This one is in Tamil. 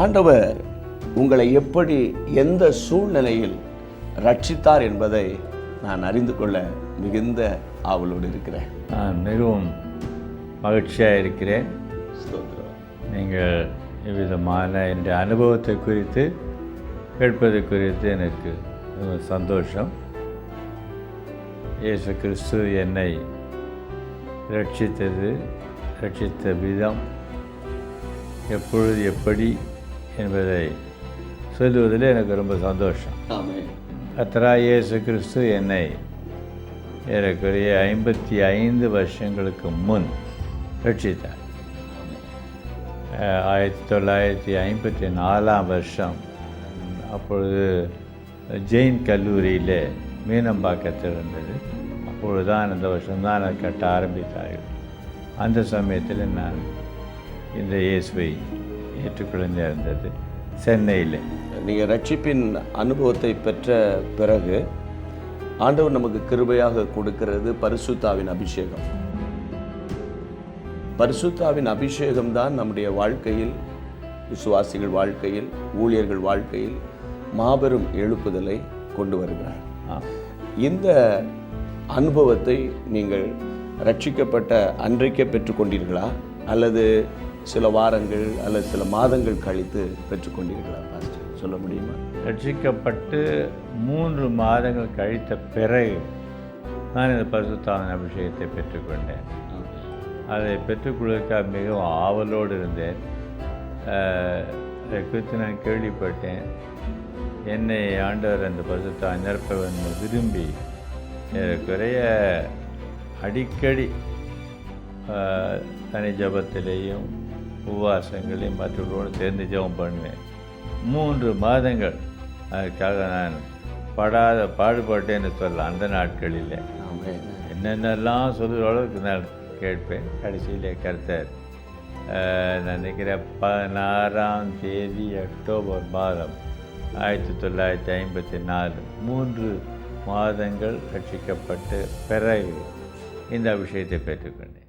ஆண்டவர் உங்களை எப்படி எந்த சூழ்நிலையில் ரட்சித்தார் என்பதை நான் அறிந்து கொள்ள மிகுந்த ஆவலோடு இருக்கிறேன். நான் மிகவும் மகிழ்ச்சியாக இருக்கிறேன். ஸ்தோத்திரம். நீங்கள் இவ்விதமான இந்த அனுபவத்தை குறித்து கேட்பது குறித்து எனக்கு சந்தோஷம். இயேசு கிறிஸ்து என்னை ரட்சித்தது ரட்சித்த விதம் எப்பொழுது எப்படி என்பதை சொல்லுவதில் எனக்கு ரொம்ப சந்தோஷம். கர்த்தராய் இயேசு கிறிஸ்து என்னை ஏறக்குறைய ஐம்பத்தி ஐந்து வருஷங்களுக்கு முன் ரட்சித்தார். ஆயிரத்தி தொள்ளாயிரத்தி ஐம்பத்தி நாலாம் வருஷம் அப்பொழுது ஜெயின் கல்லூரியில் மீனம்பாக்கத்தில் இருந்தது அப்பொழுதுதான் அந்த வருஷம்தான் அதை கட்ட ஆரம்பித்தார்கள். அந்த சமயத்தில் நான் இந்த இயேசுவை ஏற்றுக்கொள்ள இருந்தது சென்னையில். நீங்கள் ரட்சிப்பின் அனுபவத்தை பெற்ற பிறகு ஆண்டவர் நமக்கு கிருபையாக கொடுக்கிறது பரிசுத்தாவின் அபிஷேகம். பரிசுத்தாவின் அபிஷேகம் தான் நம்முடைய வாழ்க்கையில் விசுவாசிகள் வாழ்க்கையில் ஊழியர்கள் வாழ்க்கையில் மாபெரும் எழுப்புதலை கொண்டு வருகிறார். இந்த அனுபவத்தை நீங்கள் ரட்சிக்கப்பட்ட அன்றைக்கே பெற்றுக்கொண்டீர்களா? அல்லது சில வாரங்கள் அல்லது சில மாதங்கள் கழித்து பெற்றுக்கொண்டீர்களா பாஸ்டர் சொல்ல முடியுமா? ரட்சிக்கப்பட்டு மூன்று மாதங்கள் கழித்த பிறகு நான் இந்த பரிசுத்தாவின் அபிஷேகத்தை பெற்றுக்கொண்டேன். அதை பெற்றுக்கொள்வதற்காக மிகவும் ஆவலோடு இருந்தேன். குறித்து நான் கேள்விப்பட்டேன். என்னை ஆண்டவர் அந்த பரிசுத்தாவின் நிரப்ப வேண்டும் விரும்பி ஏறக்குறைய அடிக்கடி தனி ஜபத்திலேயும் உபவாசங்களையும் மற்றவர்களோடு சேர்ந்து ஜெபம் பண்ணுவேன் மூன்று மாதங்கள். அதுக்காக நான் படாத பாடுபட்டேன்னு சொல்லலாம் அந்த நாட்களில். என்னென்னலாம் சொல்லுற அளவுக்கு நான் கேட்பேன். கடைசியில் கருத்தர் ஆஹ், நான் நினைக்கிறேன் பதினாறாம் தேதி அக்டோபர் மாதம் ஆயிரத்தி தொள்ளாயிரத்தி ஐம்பத்தி நாலு. மூன்று மாதங்கள் ரட்சிக்கப்பட்டு பிறகு இந்த அபிஷேகத்தை பெற்றுக்கொண்டேன்.